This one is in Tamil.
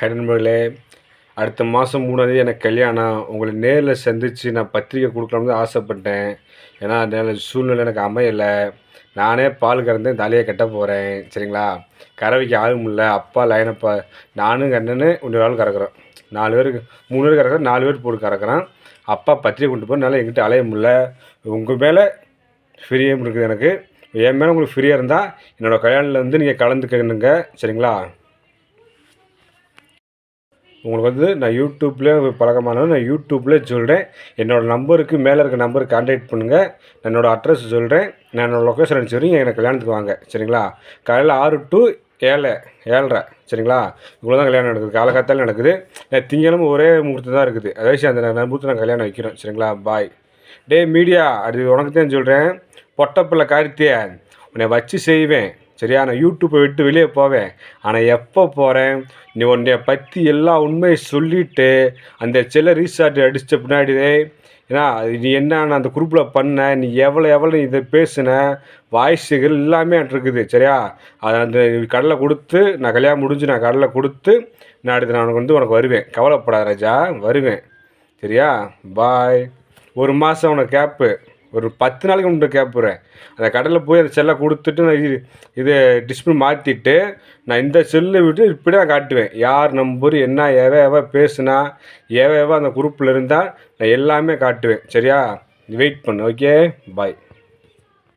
ஹை நண்பர்களே அடுத்த மாதம் மூணாவது எனக்கு கல்யாணம். உங்களை நேரில் சந்தித்து நான் பத்திரிக்கை கொடுக்கலாம்னு ஆசைப்பட்டேன். ஏன்னா அதனால சூழ்நிலை எனக்கு அமையலை. நானே பால் கறந்து தலையை கட்ட போகிறேன் சரிங்களா? கறவைக்கு ஆளும் இல்லை. அப்பா லைனப்பா நானும் கண்ணனு இன்னொரு ஆள் கறக்குறோம். நாலு பேருக்கு மூணு பேர் கறக்குறோம். நாலு பேர் போட்டு கறக்குறோம். அப்பா பத்திரிக்கை கொண்டு போகிறனால எங்கிட்ட அலைய முடியல. உங்கள் மேலே ஃப்ரீயாக இருக்குது எனக்கு. என் மேலே உங்களுக்கு ஃப்ரீயாக இருந்தால் என்னோடய கல்யாணத்தில் வந்து நீங்கள் கலந்துக்கணுங்க. சரிங்களா? உங்களுக்கு வந்து நான் யூடியூப்லேயே பழக்கமானது நான் யூடியூப்லேயே சொல்கிறேன் என்னோடய நம்பருக்கு மேலே இருக்க நம்பருக்கு கான்டாக்ட் பண்ணுங்கள் என்னோடய அட்ரஸ் சொல்கிறேன் நான் என்னோடய லொக்கேஷன் அனுப்பிச்சு எனக்கு கல்யாணத்துக்கு வாங்க. சரிங்களா? காலையில் ஆறு டு ஏழை ஏழரை. சரிங்களா? இவ்வளோ தான் கல்யாணம் நடக்குது. காலகாத்தாலும் நடக்குது. திங்கக்கிழமை ஒரே முகூர்த்தம் தான் இருக்குது. அதாவது அந்த முகூர்த்தம் நான் கல்யாணம் வைக்கிறோம். சரிங்களா? பாய். டே மீடியா அது உனக்கு தான் சொல்கிறேன் பொட்டப்பிள்ளை கார்த்தியை உன்னை வச்சு செய்வேன். சரியா? நான் யூடியூப்பை விட்டு வெளியே போவேன். ஆனால் எப்போ போகிறேன் நீ உன்னைய பற்றி எல்லா உண்மையை சொல்லிவிட்டு அந்த செல்ல ரீசார்ட் அடித்த பின்னாடி ஏன்னா நீ என்ன அந்த குரூப்பில் பண்ண? நீ எவ்வளோ எவ்வளோ இதை பேசுன? வாய்ஸுகள் எல்லாமே இருக்குது. சரியா? அது அந்த கடலை கொடுத்து நான் கல்யாணம் முடிஞ்சு நான் கடலை கொடுத்து நான் அடுத்து நான் உனக்கு வந்து உனக்கு வருவேன். கவலைப்படாத ராஜா வருவேன். சரியா? பாய் ஒரு மாதம் உனக்கு கேப்பு ஒரு பத்து நாளைக்கு முன்னாடி கேட்புறேன் அந்த கடையில் போய் அந்த செல்லை கொடுத்துட்டு நான் இது இது டிஸ்பிளே மாற்றிட்டு நான் இந்த செல்லை விட்டு இப்படி தான் காட்டுவேன். யார் நம்பர் என்ன எவ எவ பேசுனா எவ எவ அந்த குரூப்பில் இருந்தால் நான் எல்லாமே காட்டுவேன். சரியா? வெயிட் பண்ணு ஓகே பாய்